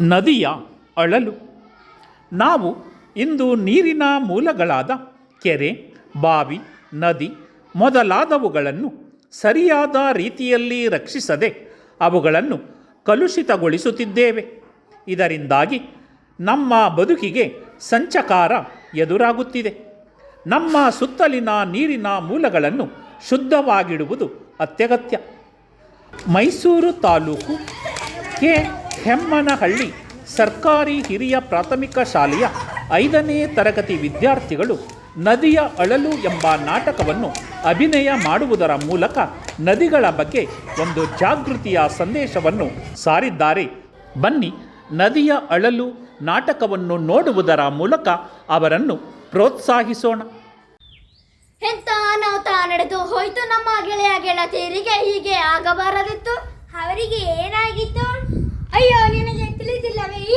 ನದಿಯ ಅಳಲು. ನಾವು ಇಂದು ನೀರಿನ ಮೂಲಗಳಾದ ಕೆರೆ, ಬಾವಿ, ನದಿ ಮೊದಲಾದವುಗಳನ್ನು ಸರಿಯಾದ ರೀತಿಯಲ್ಲಿ ರಕ್ಷಿಸದೆ ಅವುಗಳನ್ನು ಕಲುಷಿತಗೊಳಿಸುತ್ತಿದ್ದೇವೆ. ಇದರಿಂದಾಗಿ ನಮ್ಮ ಬದುಕಿಗೆ ಸಂಚಕಾರ ಎದುರಾಗುತ್ತಿದೆ. ನಮ್ಮ ಸುತ್ತಲಿನ ನೀರಿನ ಮೂಲಗಳನ್ನು ಶುದ್ಧವಾಗಿಡುವುದು ಅತ್ಯಗತ್ಯ. ಮೈಸೂರು ತಾಲೂಕು ಕೆ. ಹೆಮ್ಮನಹಳ್ಳಿ ಸರ್ಕಾರಿ ಹಿರಿಯ ಪ್ರಾಥಮಿಕ ಶಾಲೆಯ ಐದನೇ ತರಗತಿ ವಿದ್ಯಾರ್ಥಿಗಳು ನದಿಯ ಅಳಲು ಎಂಬ ನಾಟಕವನ್ನು ಅಭಿನಯ ಮಾಡುವುದರ ಮೂಲಕ ನದಿಗಳ ಬಗ್ಗೆ ಒಂದು ಜಾಗೃತಿಯ ಸಂದೇಶವನ್ನು ಸಾರಿದ್ದಾರೆ. ಬನ್ನಿ ನದಿಯ ಅಳಲು ನಾಟಕವನ್ನು ನೋಡುವುದರ ಮೂಲಕ ಅವರನ್ನು ಪ್ರೋತ್ಸಾಹಿಸೋಣ. ಎಂತ ನಡೆದು ಹೋಯ್ತು ನಮ್ಮ ಗೆಳೆಯ ಗೆಳತಿಯರಿಗೆ ಹೀಗೆ ಆಗಬಾರದಿತ್ತು? ಅವರಿಗೆ ಏನಾಗಿತ್ತು?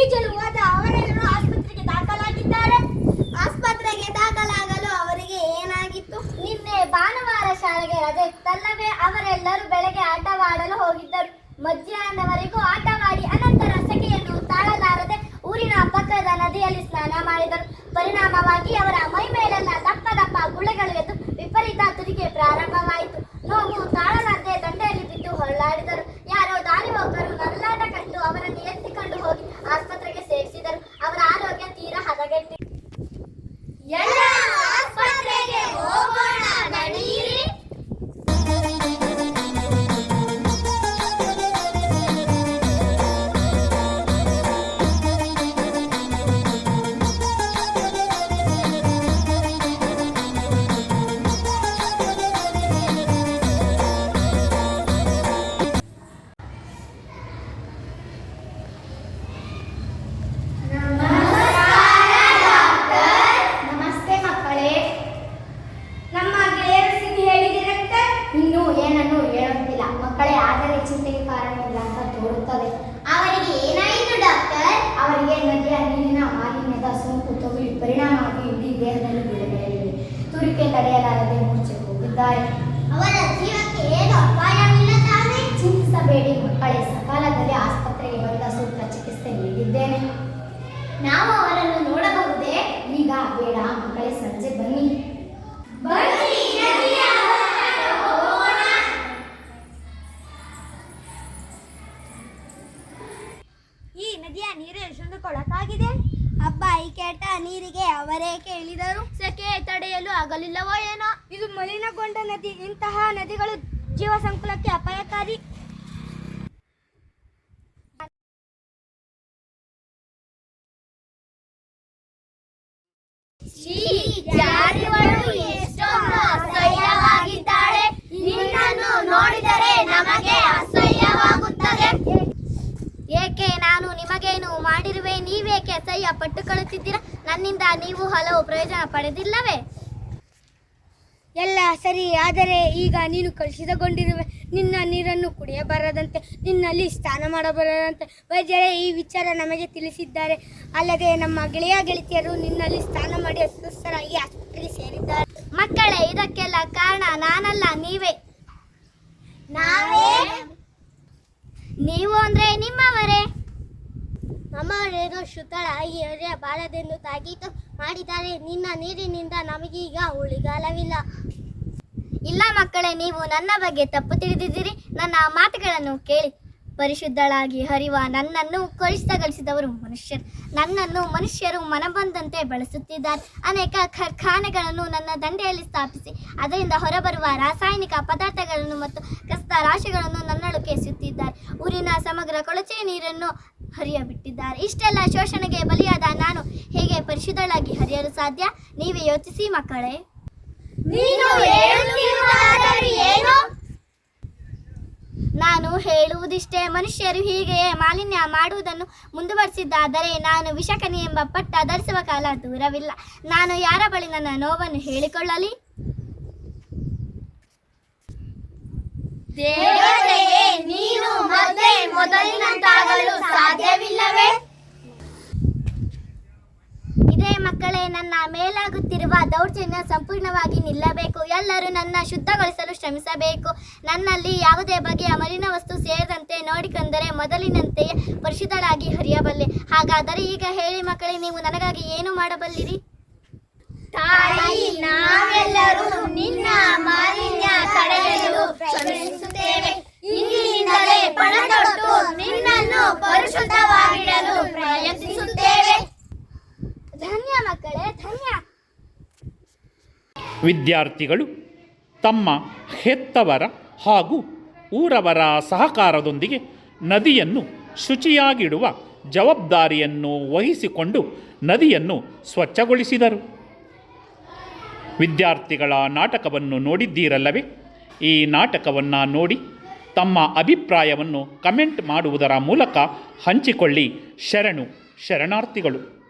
ಈಜಲು ಹೋದ ಅವರೆಲ್ಲರೂ ಆಸ್ಪತ್ರೆಗೆ ದಾಖಲಾಗಿದ್ದಾರೆ. ಆಸ್ಪತ್ರೆಗೆ ದಾಖಲಾಗಲು ಅವರಿಗೆ ಏನಾಗಿತ್ತು? ನಿನ್ನೆ ಭಾನುವಾರ ಶಾಲೆಗೆ ರಜೆ ಇತ್ತಲ್ಲವೇ? ಅವರೆಲ್ಲರೂ ಬೆಳಗ್ಗೆ ಆಟವಾಡಲು ಹೋಗಿದ್ದರು. ಮಧ್ಯಾಹ್ನವರೆಗೂ ಆಟವಾಡಿ ಅನಂತರ ಸೆಕೆಯನ್ನು ತಾಳಲಾರದೆ ಊರಿನ ಪಕ್ಕದ ನದಿಯಲ್ಲಿ ಸ್ನಾನ ಮಾಡಿದರು. ಪರಿಣಾಮವಾಗಿ ಅವರ ಮೈ ಮೇಲೆಲ್ಲ ದಪ್ಪ ದಪ್ಪ ಗುಳೆಗಳು ಎದ್ದು ವಿಪರೀತ ತುದಿಗೆ ಪ್ರಾರಂಭವಾಯಿತು. ತಡೆಯಲಾರದೆ ಮೂರ್ಛೆ ಹೋಗಿದ್ದಾರೆ ಅವರ ಜೀವಕ್ಕೆ ಏನು ಅಪಾಯವಿಲ್ಲ ತಾನೆ. ಚಿಂತಿಸಬೇಡಿ ಮಕ್ಕಳೇ, ಸಕಾಲದಲ್ಲಿ ಆಸ್ಪತ್ರೆಗೆ ಬಂದ ಸೂಕ್ತ ಚಿಕಿತ್ಸೆ ನೀಡಿದ್ದೇನೆ. ನಾವು ಅವರನ್ನು ನೋಡಬಹುದೇ? ಈಗ ಬೇಡ ಮಕ್ಕಳೇ, ಸಂಜೆ ಬನ್ನಿ. ಈ ನದಿಯ ನೀರು ಎಷ್ಟೊಂದು ಕೊಳಕಾಗಿದೆ ಕೆಟ್ಟ ನೀರಿಗೆ ಅವರೇ ಇಳಿದರು ಸೆಕೆ ತಡೆಯಲು ಆಗಲಿಲ್ಲವೋ ಏನೋ? ಇದು ಮಲಿನಗೊಂಡ ನದಿ. ಇಂತಹ ನದಿಗಳು ಜೀವ ಸಂಕುಲಕ್ಕೆ ಅಪಾಯಕಾರಿ. ನೋಡಿದರೆ ನಮಗೆ ಅಸಹ್ಯವಾಗುತ್ತದೆ. ಏಕೆ ನಾನು ನಿಮಗೇನು ಮಾಡಿರುವೆ? ನೀವೇಕೆ ಅಸಹ್ಯ ಪಟ್ಟುಕೊಳ್ಳುತ್ತಿದ್ದೀರಾ? ನನ್ನಿಂದ ನೀವು ಹಲವು ಪ್ರಯೋಜನ ಪಡೆದಿಲ್ಲವೇ? ಎಲ್ಲ ಸರಿ ಆದರೆ ಈಗ ನೀನು ಕಲುಷಿತಗೊಂಡಿರುವೆ. ನಿನ್ನ ನೀರನ್ನು ಕುಡಿಯಬಾರದಂತೆ ನಿನ್ನಲ್ಲಿ ಸ್ನಾನ ಮಾಡಬಾರದಂತೆ. ವೈದ್ಯರೇ ಈ ವಿಚಾರ ನಮಗೆ ತಿಳಿಸಿದ್ದಾರೆ. ಅಲ್ಲದೆ ನಮ್ಮ ಗೆಳೆಯ ಗೆಳತಿಯರು ನಿನ್ನಲ್ಲಿ ಸ್ನಾನ ಮಾಡಿ ಅಸ್ವಸ್ಥರಾಗಿ ಆಸ್ಪತ್ರೆಗೆ ಸೇರಿದ್ದಾರೆ. ಮಕ್ಕಳೇ ಇದಕ್ಕೆಲ್ಲ ಕಾರಣ ನಾನಲ್ಲ ನೀವೇ. ನಾವೇ? ನೀವು ಅಂದ್ರೆ ನಿಮ್ಮವರೇ? ನಮ್ಮವರೇನೋ ಶುತಳ ಈ ಎಳೆಯ ಬಾರದೆಂದು ತಾಗೀತು ಮಾಡಿದ್ದಾರೆ. ನಿನ್ನ ನೀರಿನಿಂದ ನಮಗೀಗ ಉಳಿಗಾಲವಿಲ್ಲ ಇಲ್ಲ ಮಕ್ಕಳೇ ನೀವು ನನ್ನ ಬಗ್ಗೆ ತಪ್ಪು ತಿಳಿದಿದ್ದೀರಿ. ನನ್ನ ಮಾತುಗಳನ್ನು ಕೇಳಿ. ಪರಿಶುದ್ಧಳಾಗಿ ಹರಿವ ನನ್ನನ್ನು ಕಲುಷಿತಗೊಳಿಸಿದವರು ಮನುಷ್ಯರು. ನನ್ನನ್ನು ಮನುಷ್ಯರು ಮನಬಂದಂತೆ ಬಳಸುತ್ತಿದ್ದಾರೆ. ಅನೇಕ ಕಾರ್ಖಾನೆಗಳನ್ನು ನನ್ನ ದಂಡೆಯಲ್ಲಿ ಸ್ಥಾಪಿಸಿ ಅದರಿಂದ ಹೊರಬರುವ ರಾಸಾಯನಿಕ ಪದಾರ್ಥಗಳನ್ನು ಮತ್ತು ಕಸ್ತ ರಾಶಿಗಳನ್ನು ನನ್ನೊಳಗೆ ಊರಿನ ಸಮಗ್ರ ಕೊಳಚೆ ನೀರನ್ನು ಹರಿಯಬಿಟ್ಟಿದ್ದಾರೆ. ಇಷ್ಟೆಲ್ಲ ಶೋಷಣೆಗೆ ಬಲಿಯಾದ ನಾನು ಹೇಗೆ ಪರಿಶುದ್ಧಳಾಗಿ ಹರಿಯಲು ಸಾಧ್ಯ? ನೀವೇ ಯೋಚಿಸಿ ಮಕ್ಕಳೇ? ನಾನು ಹೇಳುವುದಿಷ್ಟೇ, ಮನುಷ್ಯರು ಹೀಗೆಯೇ ಮಾಲಿನ್ಯ ಮಾಡುವುದನ್ನು ಮುಂದುವರಿಸಿದ್ದಾದರೆ ನಾನು ವಿಷಕನಿ ಎಂಬ ಪಟ್ಟ ಧರಿಸುವ ಕಾಲ ದೂರವಿಲ್ಲ. ನಾನು ಯಾರ ಬಳಿ ನನ್ನ ನೋವನ್ನು ಹೇಳಿಕೊಳ್ಳಲಿ? ನೀನು ಮತ್ತೆ ಮೊದಲಿನಂತಾಗಲು ಸಾಧ್ಯವಿಲ್ಲವೇ? ಇದೇ ಮಕ್ಕಳೇ ನನ್ನ ನನ್ನ ಮೇಲಾಗುತ್ತಿರುವ ದೌರ್ಜನ್ಯ ಸಂಪೂರ್ಣವಾಗಿ ನಿಲ್ಲಬೇಕು. ಎಲ್ಲರೂ ನನ್ನ ಶುದ್ಧಗೊಳಿಸಲು ಶ್ರಮಿಸಬೇಕು. ನನ್ನಲ್ಲಿ ಯಾವುದೇ ಬಗೆಯ ಮಲಿನ ವಸ್ತು ಸೇರದಂತೆ ನೋಡಿಕೊಂಡರೆ ಮೊದಲಿನಂತೆಯೇ ಪರಿಶುದ್ಧಳಾಗಿ ಹರಿಯಬಲ್ಲೆ. ಹಾಗಾದರೆ ಈಗ ಹೇಳಿ ಮಕ್ಕಳೇ ನೀವು ನನಗಾಗಿ ಏನು ಮಾಡಬಲ್ಲಿರಿ? ತಾಯಿ ನಾವೆಲ್ಲರೂ ನಿನ್ನ ಮಾಲಿನ್ಯ ತಡೆಯಲು ಶ್ರಮಿಸುತ್ತೇವೆ ಇಂದಿನಿಂದಲೇ ಪಣತೊಟ್ಟು ನಿನ್ನನ್ನು ಪರಿಶುದ್ಧವಾಗಿಡಲು ಪ್ರಯತ್ನಿಸುತ್ತೇವೆ. ಧನ್ಯ ಮಕ್ಕಳೇ, ಧನ್ಯ. ವಿದ್ಯಾರ್ಥಿಗಳು, ತಮ್ಮ ಹೆತ್ತವರ ಹಾಗೂ ಊರವರ ಸಹಕಾರದೊಂದಿಗೆ ನದಿಯನ್ನು ಶುಚಿಯಾಗಿಡುವ ಜವಾಬ್ದಾರಿಯನ್ನು ವಹಿಸಿಕೊಂಡು ನದಿಯನ್ನು ಸ್ವಚ್ಛಗೊಳಿಸಿದರು. ವಿದ್ಯಾರ್ಥಿಗಳ ನಾಟಕವನ್ನು ನೋಡಿದ್ದೀರಲ್ಲವೇ? ಈ ನಾಟಕವನ್ನು ನೋಡಿ ತಮ್ಮ ಅಭಿಪ್ರಾಯವನ್ನು ಕಮೆಂಟ್ ಮಾಡುವುದರ ಮೂಲಕ ಹಂಚಿಕೊಳ್ಳಿ. ಶರಣು ಶರಣಾರ್ಥಿಗಳು.